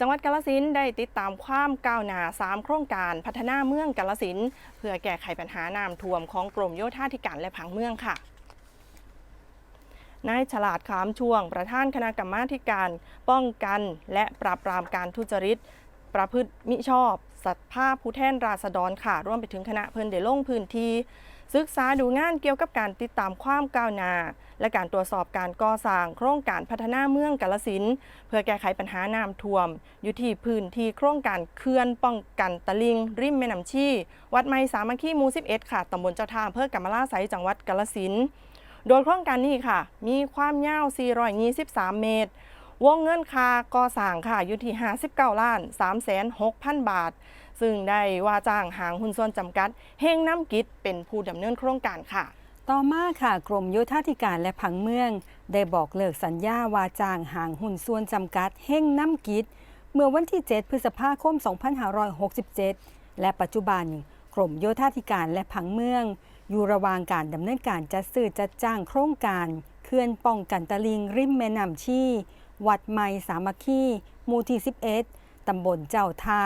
จังหวัดกาฬสินได้ติดตามความก้าวหน้า3โครงการพัฒนาเมืองกาฬสินเพื่อแก้ไขปัญหาน้ำท่วมของกรมโยธาธิการและผังเมืองค่ะนายฉลาดขามช่วง ประธานคณะกรรมาการป้องกันและปราบปรามการทุจริต ประพฤติมิชอบ สัตว์ภาพผู้แทนราษฎรค่ะร่วมไปถึงคณะเพิ่นได้ลงพื้นที่ ศึกษาดูงานเกี่ยวกับการติดตามความก้าวหน้าและการตรวจสอบการก่อสร้างโครงการพัฒนาเมืองกาฬสินเพื่อแก้ไขปัญหาน้ำท่วม อยู่ที่พื้นที่โครงการเขื่อนป้องกันตะลิง ริมแม่น้ำชีวัดไม้สามัคคีหมู่11 ค่ะตำบลเจ้าท่าอำเภอกำมะลาไสยจังหวัดกาฬสินโดยโครงการนี้ค่ะ มีความยาว 423 เมตร วงเงินค่าก่อสร้างค่ะอยู่ที่59ล้าน3,600,000 บาท ซึ่งได้ว่าจ้างหางหุ้นส่วนจำกัดเฮงน้ำกิจเป็นผู้ดำเนินโครงการค่ะ ต่อมาค่ะ กรมโยธาธิการและผังเมือง ได้บอกเลิกสัญญาว่าจ้างหางหุ้นส่วนจำกัดเฮงน้ำกิจ เมื่อวันที่ 7 พฤษภาคม 2567 และปัจจุบันกรมโยธาธิการและผังเมือง อยู่ระหว่างการดำเนินการจัดซื้อจัดจ้างโครงการเขื่อนป้องกันตะลิงริมแม่น้ำชี วัดไม้สามัคคีหมู่ที่11 ตำบลเจ้าทา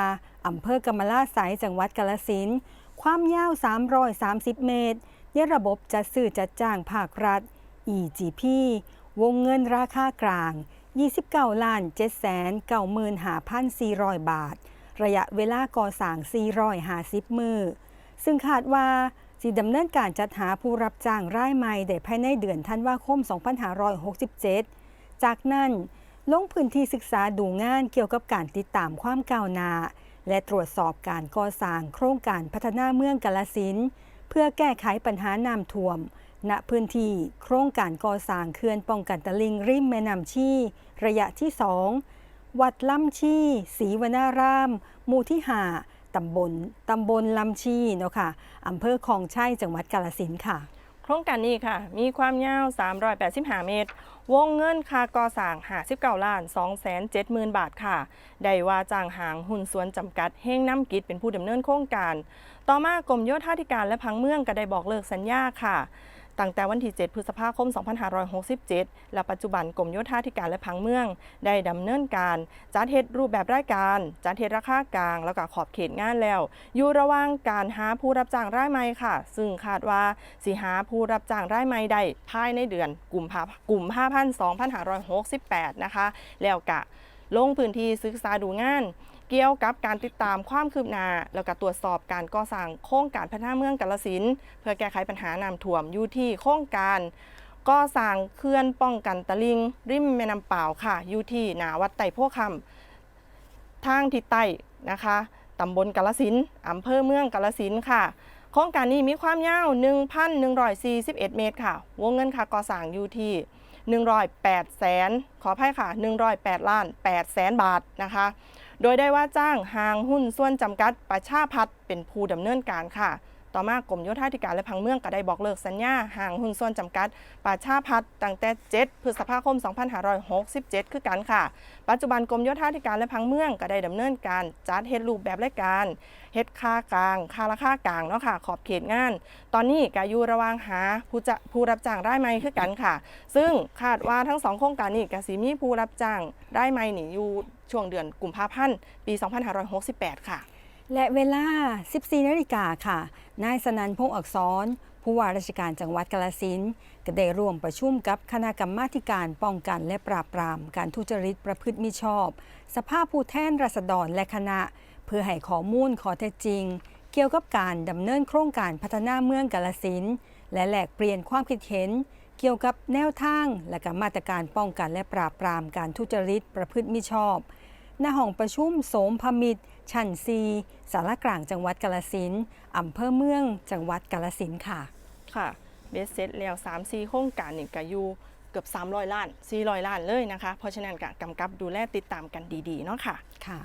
อำเภอกำมะลาไสยจังหวัดกาฬสิน ความยาว 330 เมตรในระบบจัดซื้อจัดจ้างภาครัฐ EGP วงเงินราคากลาง 29ล้าน7 9 5 4 0 0 บาท ระยะเวลาก่อสร้าง 450 มือ ซึ่งคาดว่าสิดำเนินการจัดหาผู้รับจ้างรายใหม่ได้ภายในเดือนธันวาคม 2567 จากนั้น ลงพื้นที่ศึกษาดูงานเกี่ยวกับการติดตามความก้าวหน้า และตรวจสอบการก่อสร้างโครงการพัฒนาเมืองกาลสินเพื่อแก้ไขปัญหาน้ำท่วม ณพื้นที่โครงการก่อสร้างเขื่อนป้องกันตะลิงริมแม่น้ำชีระยะที่2วัดลำชีศรีวนารามหมู่ที่5ตำบลตำบลลำชีเนาะค่ะอำเภอคลองชัยจังหวัดกาลสินค่ะ โครงการนี้ค่ะ มีความยาว 385 เมตร วงเงินค่าก่อสร้าง59ล้าน270,000 บาทค่ะ ได้ว่าจ้างหางหุ่นส่วนจำกัดเฮงน้ำกิจเป็นผู้ดำเนินโครงการ ต่อมากรมโยธาธิการและพังเมืองก็ได้บอกเลิกสัญญาค่ะ ตั้งแต่วันที่ 7 พฤษภาคม 2567 และปัจจุบันกรมโยธาธิการและพังเมือง ได้ดำเนินการจัดเฮ็ดรูปแบบรายการ จัดเฮ็ดราคากลาง แล้วก็ขอบเขตงานแล้ว อยู่ระหว่างการหาผู้รับจ้างรายใหม่ค่ะ ซึ่งคาดว่าสิหาผู้รับจ้างรายใหม่ได้ภายในเดือนกุมภากุมภาพันธ์ 2568 นะคะ แล้วกะ ลงพื้นที่ศึกษาดูงาน เกี่ยวกับการติดตามความคืบหน้าแล้วก็ตรวจสอบการก่อสร้างโครงการพัฒนาเมืองกาฬสินเพื่อแก้ไขปัญหาน้ำท่วมอยู่ที่โครงการก่อสร้างเขื่อนป้องกันตะลิง ริมแม่น้ำเปล่าค่ะ อยู่ที่หนาวัดไต่โพคำทางทิศใต้นะคะตำบลกาฬสินอำเภอเมืองกาฬสินค่ะโครงการนี้มีความยาว 1,141 เมตรค่ะ วงเงินค่าก่อสร้างอยู่ที่ 108แสนขออภัยค่ะ 108 ล้าน8แสนบาทนะคะ โดยได้ว่าจ้างหางหุ้นส่วนจำกัดประชาพัฒน์เป็นผู้ดำเนินการค่ะ ต่อมากรมโยธาธิการและพังเมืองก็ได้บอกเลิกสัญญาห่างหุ้นส่วนจำกัดประชาพัฒน์ตั้งแต่ 7 พฤษภาคม 2567 คือกันค่ะ ปัจจุบันกรมโยธาธิการและพังเมืองก็ได้ดำเนินการจัดเฮ็ดรูปแบบรายการเฮ็ดค่ากลาง ค่าราคากลางเนาะค่ะ ขอบเขตงาน ตอนนี้ก็อยู่ระหว่างหาผู้จะผู้รับจ้างได้ไหมคือกันค่ะ ซึ่งคาดว่าทั้งสองโครงการนี้ก็สิมีผู้รับจ้างได้ไหมนี่อยู่ช่วงเดือนกุมภาพันธ์ปี 2568 ค่ะ และเวลา 14นาฬิกาค่ะ นายสนันพงษ์อักษร ผู้ว่าราชการจังหวัดกาฬสินก็ได้ร่วมประชุมกับคณะกรรมาการป้องกันและปราบปรามการทุจริตประพฤติมิชอบ สภาพผู้แทนราษฎรและคณะ เพื่อให้ข้อมูลข้อเท็จจริง เกี่ยวกับการดำเนินโครงการพัฒนาเมืองกาฬสินและแลกเปลี่ยนความคิดเห็น เกี่ยวกับแนวทางและก็มาตรการป้องกันและปราบปรามการทุจริตประพฤติมิชอบ ณห้องประชุมโสมพมิตรชั้นซีสารกลางจังหวัดกาลสินธุ์อำเภอเมืองจังหวัดกาลสินธุ์ค่ะ ค่ะ เบสเซ็ตแล้ว3 4โครงการนี่ก็อยู่เกือบ 300 ล้าน 400 ล้านเลยนะคะ เพราะฉะนั้นก็กำกับดูแลติดตามกันดีๆ เนาะค่ะ ค่ะ